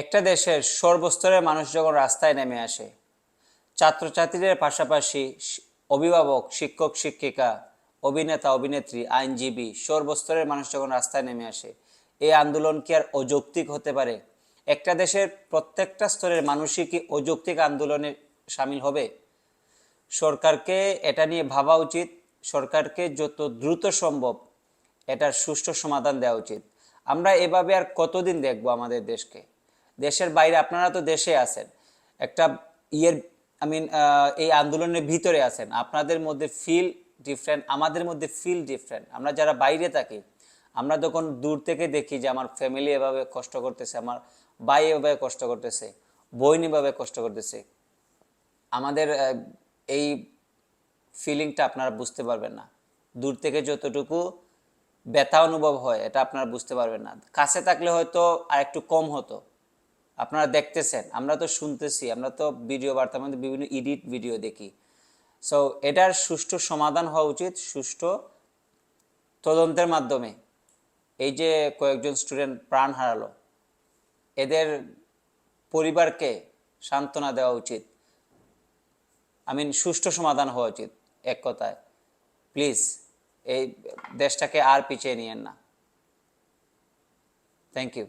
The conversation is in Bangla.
একটা দেশের সর্বস্তরের মানুষ যখন রাস্তায় নেমে আসে, ছাত্রছাত্রীদের পাশাপাশি অভিভাবক, শিক্ষক, শিক্ষিকা, অভিনেতা, অভিনেত্রী, আইনজীবী, সর্বস্তরের মানুষ যখন রাস্তায় নেমে আসে, এই আন্দোলন কি আর অযৌক্তিক হতে পারে? একটা দেশের প্রত্যেকটা স্তরের মানুষই কি অযৌক্তিক আন্দোলনে সামিল হবে? সরকারকে এটা নিয়ে ভাবা উচিত, সরকারকে যত দ্রুত সম্ভব এটার সুষ্ঠু সমাধান দেওয়া উচিত। আমরা এভাবে আর কতদিন দেখব আমাদের দেশকে? দেশের বাইরে, আপনারা তো দেশে আছেন। একটা ইয়ের আই মিন এই আন্দোলনের ভিতরে আছেন। আপনাদের মধ্যে ফিল ডিফারেন্ট আমাদের মধ্যে ফিল ডিফারেন্ট আমরা যারা বাইরে থাকি, আমরা যখন দূর থেকে দেখি যে আমার ফ্যামিলি এভাবে কষ্ট করতেছে, আমার ভাই এভাবে কষ্ট করতেছে, বোন এভাবে কষ্ট করতেছে, আমাদের এই ফিলিংটা আপনারা বুঝতে পারবেন না। দূর থেকে যতটুকু ব্যথা অনুভব হয়, এটা আপনারা বুঝতে পারবেন না। কাছে থাকলে হয়তো আর একটু কম হতো। আপনারা দেখতেছেন, আমরা তো শুনতেছি, আমরা তো ভিডিও বার্তার মধ্যে বিভিন্ন এডিট ভিডিও দেখি। সো এটার সুষ্ঠু সমাধান হওয়া উচিত, সুষ্ঠু তদন্তের মাধ্যমে। এই যে কয়েকজন স্টুডেন্ট প্রাণ হারালো, এদের পরিবারকে সান্ত্বনা দেওয়া উচিত। আই মিন সুষ্ঠু সমাধান হওয়া উচিত, এক কথায়। প্লিজ এই দেশটাকে আর পিছিয়ে নিয়েন না। Thank you